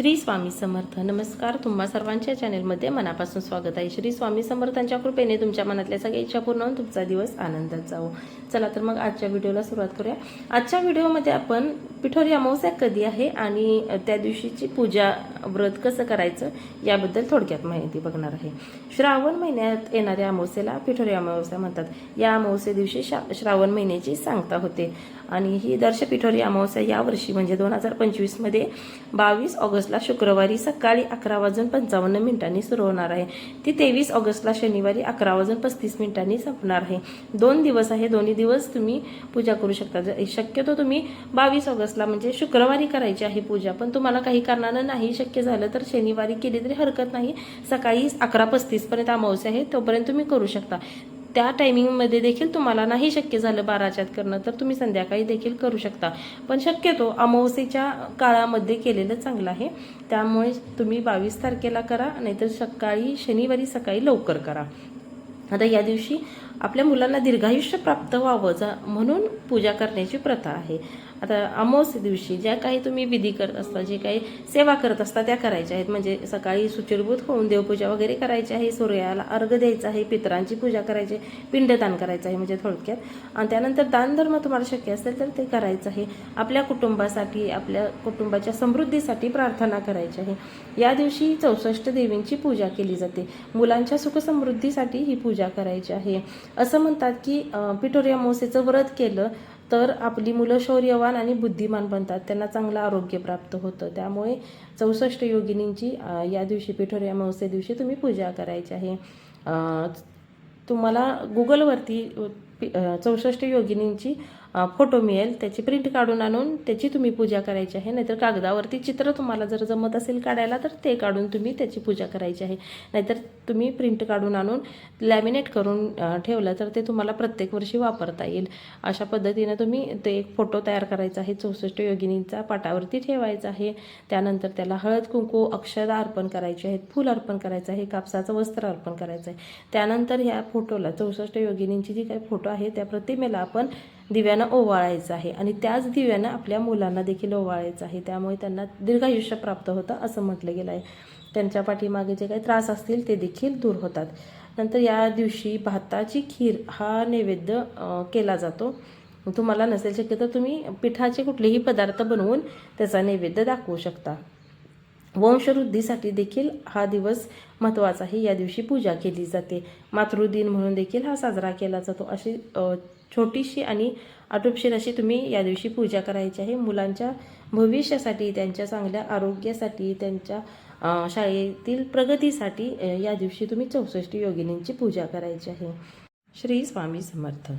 श्री स्वामी समर्थ. नमस्कार. तुम्हा सर्वांच्या चॅनेलमध्ये मनापासून स्वागत आहे. श्री स्वामी समर्थांच्या कृपेने तुमच्या मनातल्या सगळ्या इच्छा पूर्ण होऊन तुमचा दिवस आनंदात जावो. चला तर मग आजच्या व्हिडिओला सुरुवात करूया. आजच्या व्हिडिओमध्ये आपण पिठोरी अमावस्या कधी आहे आणि त्या दिवशीची पूजा व्रत कसं करायचं याबद्दल थोडक्यात माहिती बघणार आहे. श्रावण महिन्यात येणाऱ्या अमावस्येला पिठोरी अमावस्या म्हणतात. या अमावस्ये दिवशी शा श्रावण महिन्याची सांगता होते. आणि ही दर्श पिठोरी अमावस्या यावर्षी म्हणजे दोन हजार पंचवीसमध्ये बावीस ऑगस्टला शुक्रवारी सकाळी अकरा वाजून पंचावन्न मिनिटांनी सुरू होणार आहे. ती तेवीस ऑगस्टला शनिवारी अकरा वाजून पस्तीस मिनिटांनी संपणार आहे. दोन दिवस आहे दोन्ही दिवस तुम्ही पूजा करू शकता. शक्यतो तुम्ही बावीस ऑगस्ट असला म्हणजे शुक्रवारी करायची आहे पूजा. पण तुम्हाला काही कारणानं नाही शक्य झालं तर शनिवारी केली तरी हरकत नाही. सकाळी अकरा पस्तीसपर्यंत अमावस्या आहे तोपर्यंत तुम्ही करू शकता. त्या टायमिंगमध्ये देखील तुम्हाला नाही शक्य झालं बाराच्यात करणं तर तुम्ही संध्याकाळी देखील करू शकता. पण शक्यतो अमावस्येच्या काळामध्ये केलेलं चांगलं आहे. त्यामुळे तुम्ही बावीस तारखेला करा नाहीतर सकाळी शनिवारी सकाळी लवकर करा. आता या दिवशी आपल्या मुलांना दीर्घायुष्य प्राप्त व्हावं जा म्हणून पूजा करण्याची प्रथा आहे. आता अमोस दिवशी ज्या काही तुम्ही विधी करत असता जे काही सेवा करत असता त्या करायच्या आहेत. म्हणजे सकाळी सुचिरभूत होऊन देवपूजा वगैरे करायची आहे सूर्याला अर्घ द्यायचा आहे पितरांची पूजा करायची आहे पिंडदान करायचं आहे म्हणजे थोडक्यात. आणि त्यानंतर दानधर्म तुम्हाला शक्य असेल तर ते करायचं आहे. आपल्या कुटुंबासाठी आपल्या कुटुंबाच्या समृद्धीसाठी प्रार्थना करायची आहे. या दिवशी चौसष्ट देवींची पूजा केली जाते. मुलांच्या सुखसमृद्धीसाठी ही पूजा करायची आहे. असं म्हणतात की पिठोरिया मोसेचं व्रत केलं तर आपली मुलं शौर्यवान आणि बुद्धिमान बनतात. त्यांना चांगलं आरोग्य प्राप्त होतं. त्यामुळे चौसष्ट योगिनींची या दिवशी पिठोरिया मावसे दिवशी तुम्ही पूजा करायची आहे. तुम्हाला गुगलवरती चौसष्ट योगिनींची फोटो मिळेल. त्याची प्रिंट काढून आणून त्याची तुम्ही पूजा करायची आहे. नाहीतर कागदावरती चित्र तुम्हाला जर जमत असेल काढायला तर ते काढून तुम्ही त्याची पूजा करायची आहे. नाहीतर तुम्ही प्रिंट काढून आणून लॅमिनेट करून ठेवलं तर ते तुम्हाला प्रत्येक वर्षी वापरता येईल. अशा पद्धतीनं तुम्ही ते एक फोटो तयार करायचा आहे. चौसष्ट योगिनींचा पाटावरती ठेवायचा आहे. त्यानंतर त्याला हळद कुंकू अक्षदा अर्पण करायची आहेत. फूल अर्पण करायचं आहे. कापसाचं वस्त्र अर्पण करायचं आहे. त्यानंतर ह्या फोटोला चौसष्ट योगिनींची जी काही फोटो आहे त्या प्रतिमेला आपण दिव्यानं ओवाळायचं आहे. आणि त्याच दिव्यानं आपल्या मुलांना देखील ओवाळायचं आहे. त्यामुळे त्यांना दीर्घायुष्य प्राप्त होतं असं म्हटलं गेलं आहे. त्यांच्या पाठीमागे जे काही त्रास असतील ते देखील दूर होतात. नंतर या दिवशी भाताची खीर हा नैवेद्य केला जातो. तुम्हाला नसेल शक्य तर तुम्ही पिठाचे कुठलेही पदार्थ बनवून त्याचा नैवेद्य दाखवू शकता. वंशवृद्धीसाठी देखील हा दिवस महत्त्वाचा आहे या दिवशी पूजा केली जाते. मातृदिन म्हणून देखील हा साजरा केला जातो. अशी छोटीशी आणि आटोपशीर अशी तुम्ही या दिवशी पूजा करायची आहे. मुलांच्या भविष्यासाठी त्यांच्या चांगल्या आरोग्यासाठी त्यांच्या शाळेतील प्रगतीसाठी या दिवशी तुम्ही चौसष्ट योगिनींची पूजा करायची आहे. श्री स्वामी समर्थ.